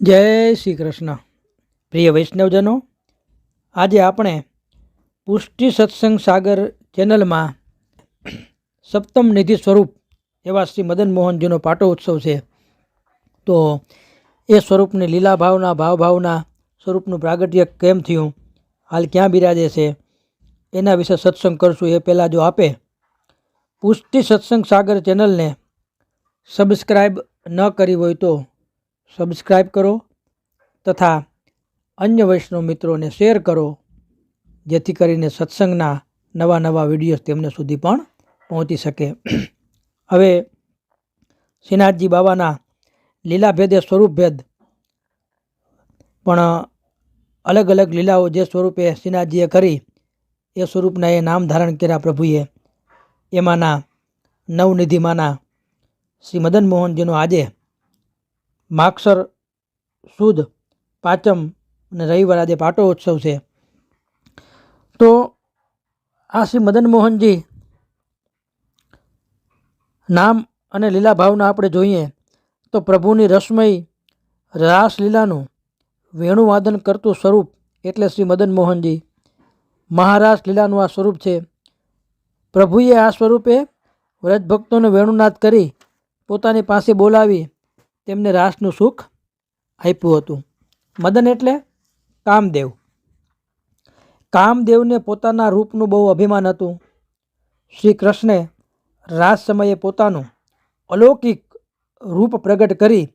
જય શ્રી કૃષ્ણ. પ્રિય વૈષ્ણવજનો, આજે આપણે પુષ્ટિ સત્સંગ સાગર ચેનલમાં સપ્તમ નિધિ સ્વરૂપ એવા શ્રી મદન મોહનજીનો પાટો ઉત્સવ છે. તો એ સ્વરૂપની લીલા ભાવના ભાવભાવના સ્વરૂપનું પ્રાગટ્ય કેમ થયું? હાલ ક્યાં બિરાજે છે? એના વિશે સત્સંગ કરશું. એ પહેલાં જો આપે, પુષ્ટિ સત્સંગ સાગર ચેનલને સબસ્ક્રાઈબ ન કરી હોય તો સબસ્ક્રાઈબ કરો તથા અન્ય વૈષ્ણવ મિત્રોને શેર કરો, જેથી કરીને સત્સંગના નવા નવા વિડીયોઝ તેમને સુધી પણ પહોંચી શકે. હવે શ્રીનાથજી બાબાના લીલાભેદે સ્વરૂપભેદ પણ અલગ અલગ લીલાઓ જે સ્વરૂપે શ્રીનાથજીએ કરી, એ સ્વરૂપના એ નામ ધારણ કર્યા પ્રભુએ. એમાંના નવનિધિમાંના શ્રી મદન મોહનજીનો આજે માગસર સુદ, પાંચમ અને રવિવાર આજે પાટો ઉત્સવ છે. તો આ શ્રી મદન મોહનજી નામ અને લીલા ભાવના આપણે જોઈએ તો પ્રભુની રસમય રાસલીલાનું વેણુવાદન કરતું સ્વરૂપ એટલે શ્રી મદન મોહનજી. મહારાસ લીલાનું આ સ્વરૂપ છે. પ્રભુએ આ સ્વરૂપે વ્રજભક્તોને વેણુનાદ કરી પોતાની પાસે બોલાવી તેમને રાસનું સુખ આપ્યું હતું. મદન એટલે કામદેવ. કામદેવને પોતાના રૂપનું બહુ અભિમાન હતું. શ્રી કૃષ્ણે રાસ સમયે પોતાનું અલૌકિક રૂપ પ્રગટ કરી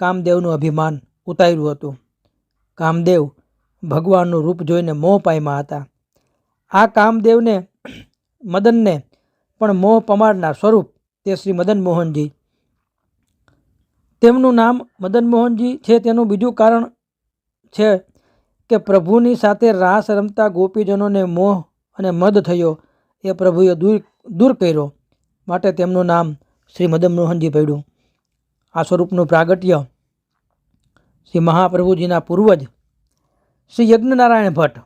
કામદેવનું અભિમાન ઉતાર્યું હતું. કામદેવ ભગવાનનું રૂપ જોઈને મોહ પામ્યા હતા. આ કામદેવને મદનને પણ મોહ પમાડનાર સ્વરૂપ તે શ્રી મદન મોહનજી તેમનું નામ મદન મોહનજી છે. તેનું બીજું કારણ છે કે પ્રભુની સાથે રાસ રમતા ગોપીજનોને મોહ અને મદ થયો. એ પ્રભુએ દૂર દૂર કર્યો માટે તેમનું નામ શ્રી મદન મોહનજી પડ્યું. આ સ્વરૂપનું પ્રાગટ્ય શ્રી મહાપ્રભુજીના પૂર્વજ શ્રી યજ્ઞનારાયણ ભટ્ટ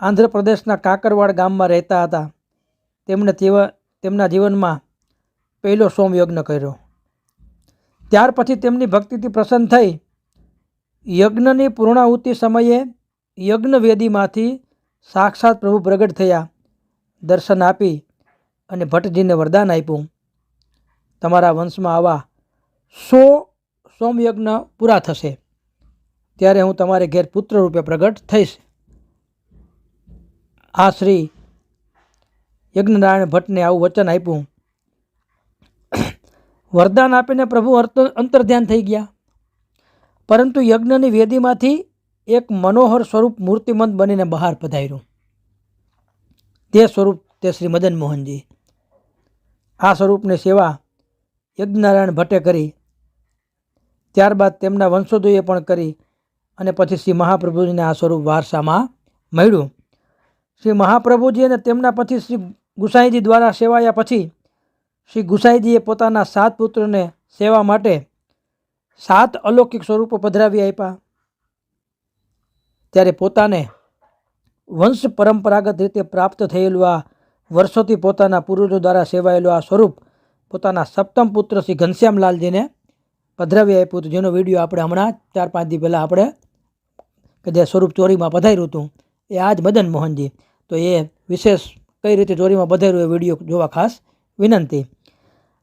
આંધ્રપ્રદેશના કાકરવાડ ગામમાં રહેતા હતા. તેમણે તેવા, તેમના જીવનમાં પહેલો સોમયજ્ઞ કર્યો. ત્યાર પછી તેમની ભક્તિથી પ્રસન્ન થઈ. યજ્ઞની પૂર્ણાહુતિ સમયે યજ્ઞવેદીમાંથી સાક્ષાત પ્રભુ પ્રગટ થયા. દર્શન આપી અને ભટ્ટજીને વરદાન આપ્યું. તમારા વંશમાં આવા સો સોમયજ્ઞ પૂરા થશે. ત્યારે હું તમારે ઘેર પુત્ર રૂપે પ્રગટ થઈશ. આ શ્રી યજ્ઞનારાયણ ભટ્ટને આવું વચન આપ્યું. વરદાન આપીને પ્રભુ અંતર્ધ્યાન થઈ ગયા. પરંતુ યજ્ઞની વેદીમાંથી એક મનોહર સ્વરૂપ મૂર્તિમંત બનીને બહાર પધાર્યું. તે સ્વરૂપ તે શ્રી મદન મોહનજી. આ સ્વરૂપની સેવા યજ્ઞનારાયણ ભટ્ટે કરી. ત્યારબાદ તેમના વંશજોએ પણ કરી અને પછી શ્રી મહાપ્રભુજીને આ સ્વરૂપ વારસામાં મળ્યું. શ્રી મહાપ્રભુજી અને તેમના પછી શ્રી ગુસાઈજી દ્વારા સેવાયા પછી શ્રી ગુસાઈજીએ પોતાના સાત પુત્રને સેવા માટે સાત અલૌકિક સ્વરૂપો પધરાવી આપ્યા. ત્યારે પોતાને વંશ પરંપરાગત રીતે પ્રાપ્ત થયેલું આ વર્ષોથી પોતાના પૂર્વજો દ્વારા સેવાયેલું આ સ્વરૂપ પોતાના સપ્તમ પુત્ર શ્રી ઘનશ્યામલાલજીને પધરાવી આપ્યું હતું. જેનો વીડિયો આપણે હમણાં ચાર પાંચ દી પહેલાં આપણે કે જે સ્વરૂપ ચોરીમાં પધાર્યું હતું, એ આજ મદન મોહનજી. તો એ વિશેષ કઈ રીતે ચોરીમાં પધાર્યું એ વીડિયો જોવા ખાસ વિનંતી.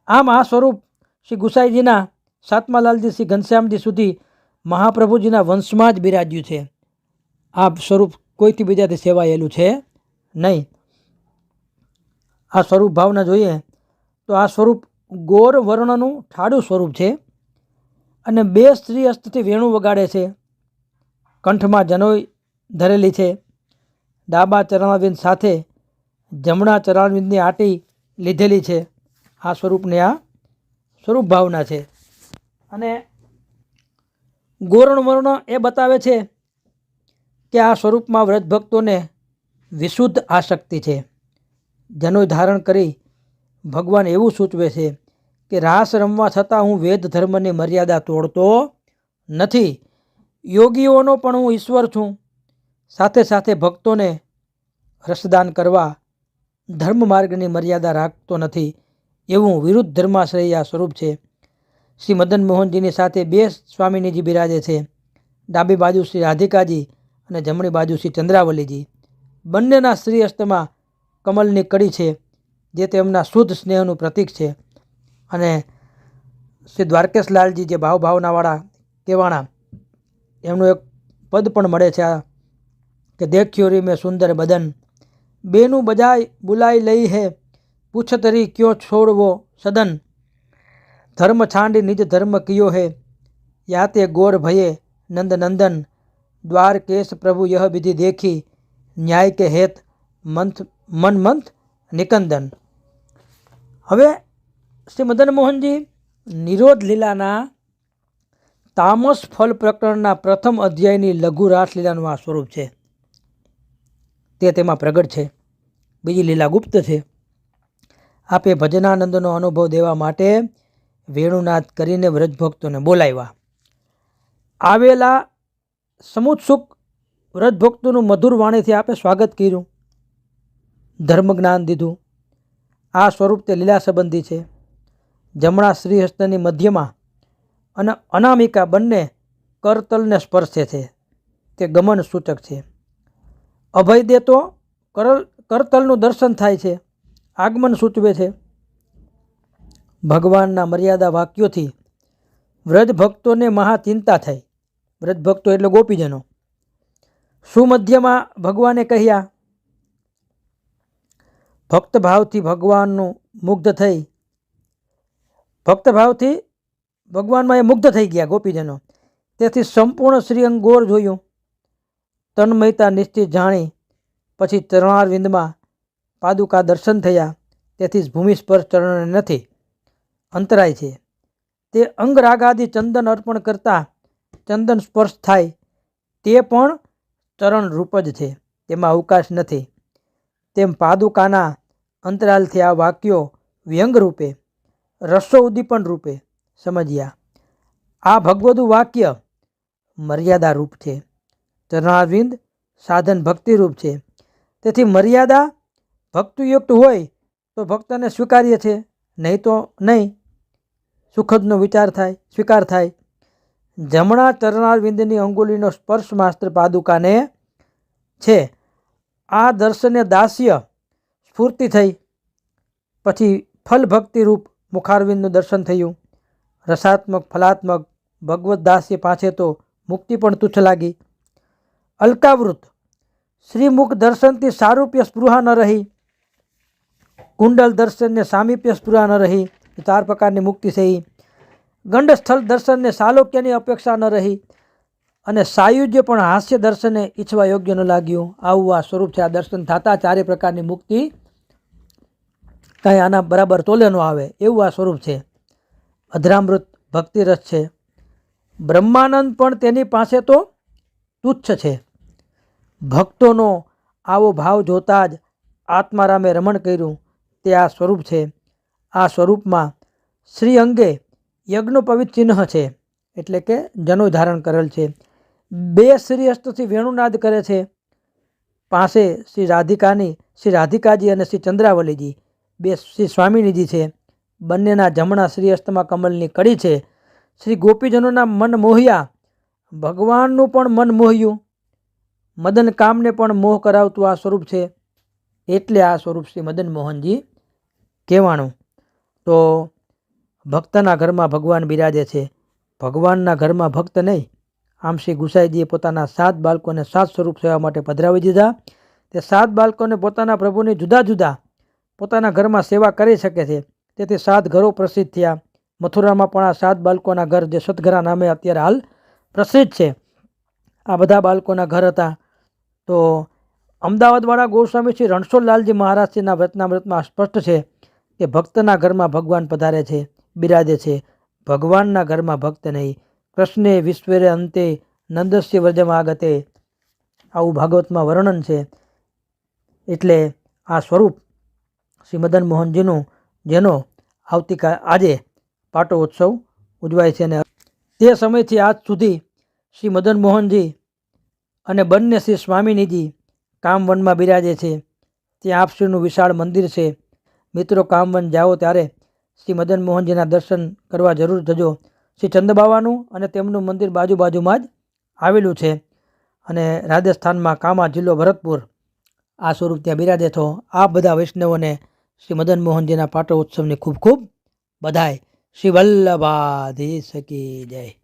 આમ આ સ્વરૂપ શ્રી ગુસાઈજીના સાતમા લાલજી શ્રી ઘનશ્યામજી સુધી મહાપ્રભુજીના વંશમાં જ બિરાજ્યું છે. આ સ્વરૂપ કોઈથી બીજાથી સેવાયેલું છે નહીં. આ સ્વરૂપ ભાવના જોઈએ તો આ સ્વરૂપ ગોર વર્ણનું ઠાડું સ્વરૂપ છે અને બે સ્ત્રી હસ્તથી વેણું વગાડે છે. કંઠમાં જનોઈ ધરેલી છે. ડાબા ચરણાવિંદ સાથે જમણા ચરણાવિંદની આટી લીધેલી છે. આ સ્વરૂપની આ સ્વરૂપ ભાવના છે. અને ગોરણ વર્ણ એ બતાવે છે કે આ સ્વરૂપમાં વ્રત ભક્તોને વિશુદ્ધ આસક્તિ છે. જેનું ધારણ કરી ભગવાન એવું સૂચવે છે કે રાસ રમવા છતાં હું વેદ ધર્મની મર્યાદા તોડતો નથી. યોગીઓનો પણ હું ઈશ્વર છું. સાથે સાથે ભક્તોને રસદાન કરવા ધર્મ માર્ગની મર્યાદા રાખતો નથી એવું વિરુદ્ધ ધર્માશ્રય સ્વરૂપ છે. શ્રી મદન મોહનજીની સાથે બે સ્વામીનીજી બિરાજે છે. ડાબી બાજુ શ્રી રાધિકાજી અને જમણી બાજુ શ્રી ચંદ્રાવલીજી. બંનેના શ્રી હસ્તમાં કમલની કડી છે, જે તેમના શુદ્ધ સ્નેહનું પ્રતીક છે. અને શ્રી દ્વારકેશલાલજી જે ભાવભાવનાવાળા કેવાણા એમનું એક પદ પણ મળે છે આ, કે દેખ્યો રી મેં સુંદર બદન બેનું બજાય બુલાઈ લઈ હે. પૂછતરી ક્યો છોડવો સદન? ધર્મ છાંડી નિજ ધર્મ કિયો હે. યાતે ગોર ભયે નંદ નંદન. દ્વાર કેશ પ્રભુ યહ વિધિ દેખી. ન્યાય કે હેત મંથ મન મંથ નિકંદન. હવે શ્રી મદન મોહનજી, નિરોધ લીલાના તામસ ફલ પ્રકરણના પ્રથમ અધ્યાયની લઘુ રાસલીલાનું આ સ્વરૂપ છે. તે તેમાં પ્રગટ છે. બીજી લીલા ગુપ્ત છે. આપે ભજનાનંદનો અનુભવ દેવા માટે વેણુનાથ કરીને વ્રજભક્તોને બોલાવ્યા. આવેલા સમુત્સુક વ્રજભક્તોનું મધુર વાણીથી આપે સ્વાગત કર્યું. ધર્મ જ્ઞાન દીધું. આ સ્વરૂપ તે લીલા સંબંધી છે. જમણા શ્રીહસ્તની મધ્યમાં અને અનામિકા બંને કરતલને સ્પર્શે છે. તે ગમન સૂચક છે. અભય દેતો કરલ કરતલનું દર્શન થાય છે. આગમન સૂચવે છે. ભગવાનના મર્યાદા વાક્યોથી વ્રજ ભક્તોને મહાચિંતા થઈ. વ્રજ ભક્તો એટલે ગોપીજનો. સુમધ્યમાં ભગવાને કહ્યા? ભક્ત ભાવથી ભગવાનનું મુગ્ધ થઈ. ભક્ત ભાવથી ભગવાનમાં એ મુગ્ધ થઈ ગયા ગોપીજનો. તેથી સંપૂર્ણ શ્રી અંગોર જોયું. તન્મયતા નિશ્ચિત જાણી, પછી ચરણારવિંદમાં પાદુકા દર્શન થયા. તેથી જ ભૂમિ સ્પર્શ ચરણને નથી, અંતરાય છે. તે અંગરાગાદી ચંદન અર્પણ કરતાં ચંદન સ્પર્શ થાય, તે પણ ચરણ રૂપ જ છે, તેમાં અવકાશ નથી. તેમ પાદુકાના અંતરાલથી આ વાક્યો વ્યંગ રૂપે, રસો ઉદ્દીપન રૂપે સમજ્યા. આ ભગવદુ વાક્ય મર્યાદા રૂપ છે. ચરણારવિંદ સાધન ભક્તિરૂપ છે. તેથી મર્યાદા ભક્તિયુક્ત હોય તો ભક્તને સ્વીકાર્ય છે, નહીં તો નહીં. સુખદનો વિચાર થાય, સ્વીકાર થાય. જમણા ચરણારવિંદની અંગુલીનો સ્પર્શ માસ્ત્ર પાદુકાને છે. આ દર્શને દાસ્ય સ્ફૂર્તિ થઈ. પછી ફલ ભક્તિરૂપ મુખારવિંદનું દર્શન થયું. રસાત્મક ફલાત્મક ભગવત દાસ્ય પાછે તો મુક્તિ પણ તુચ્છ લાગી. અલકાવૃત. શ્રીમુખ દર્શનથી સારૂપ્ય સ્પૃહા ન રહી. કુંડલ દર્શનને સામીપ્ય સ્પૃહા ન રહી. ચાર પ્રકારની મુક્તિ થઈ ગંડસ્થળ દર્શનને સાલોક્યની અપેક્ષા ન રહી અને સાયુજ્ય પણ હાસ્ય દર્શને ઈચ્છવા યોગ્ય ન લાગ્યું. આવું આ સ્વરૂપ છે. આ દર્શન થતા ચારે પ્રકારની મુક્તિ કાંઈ આના બરાબર તોલે ન આવે. એવું આ સ્વરૂપ છે. અધરામૃત ભક્તિરસ છે. બ્રહ્માનંદ પણ તેની પાસે તો તુચ્છ છે. ભક્તોનો આવો ભાવ જોતા જ આત્મારામે રમણ કર્યું. તે આ સ્વરૂપ છે. આ સ્વરૂપમાં શ્રી અંગે યજ્ઞોપવિત ચિહ્ન છે, એટલે કે જનો ધારણ કરેલ છે. બે શ્રી હસ્તથી વેણુનાદ કરે છે. પાસે શ્રી રાધિકાની, શ્રી રાધિકાજી અને શ્રી ચંદ્રાવલીજી. બે શ્રી સ્વામિનીજી છે. બંનેના જમણા શ્રી હસ્તમાં કમલની કડી છે. શ્રી ગોપીજનોના મન મોહ્યા. ભગવાનનું પણ મન મોહ્યું. મદન કામને પણ મોહ કરાવતું આ સ્વરૂપ છે. એટલે આ સ્વરૂપ શ્રી મદન મોહનજી કહેવાનું તો ભક્તના ઘરમાં ભગવાન બિરાજે છે. ભગવાનના ઘરમાં ભક્ત નહીં, આમ શ્રી ગુસાઈજીએ પોતાના સાત બાળકોને સાત સ્વરૂપ સેવા માટે પધરાવી દીધા. તે સાત બાળકોને પોતાના પ્રભુની જુદા જુદા પોતાના ઘરમાં સેવા કરી શકે છે. તેથી સાત ઘરો પ્રસિદ્ધ થયા. મથુરામાં પણ આ સાત બાળકોના ઘર જે સતઘરા નામે અત્યારે હાલ પ્રસિદ્ધ છે. આ બધા બાળકોના ઘર હતા. તો અમદાવાદવાળા ગોસ્વામી શ્રી રણછોડલાલજી મહારાજજીના વ્રતનામૃતમાં સ્પષ્ટ છે કે ભક્તના ઘરમાં ભગવાન પધારે છે, બિરાજે છે. ભગવાનના ઘરમાં ભક્ત નહીં. કૃષ્ણે વિશ્વરે અંતે નંદસ્ય વ્રજમાગતે આવું ભાગવતમાં વર્ણન છે. એટલે આ સ્વરૂપ શ્રી મદન મોહનજીનું, જેનો આવતીકાલ આજે પાટો ઉત્સવ ઉજવાય છે અને તે સમયથી આજ સુધી શ્રી મદન મોહનજી અને બંને શ્રી સ્વામિનીજી કામવનમાં બિરાજે છે. ત્યાં આપશ્રીનું વિશાળ મંદિર છે. મિત્રો, કામવન જાઓ ત્યારે શ્રી મદન મોહનજીના દર્શન કરવા જરૂર જજો. શ્રી ચંદબાવાનું અને તેમનું મંદિર બાજુ બાજુમાં જ આવેલું છે અને રાજસ્થાનમાં કામા જિલ્લો ભરતપુર. આ સ્વરૂપ ત્યાં બિરાજે તો આ બધા વૈષ્ણવોને શ્રી મદન મોહનજીના પાટો ઉત્સવની ખૂબ ખૂબ બધાય. શ્રી વલ્લભાધી સકી જય.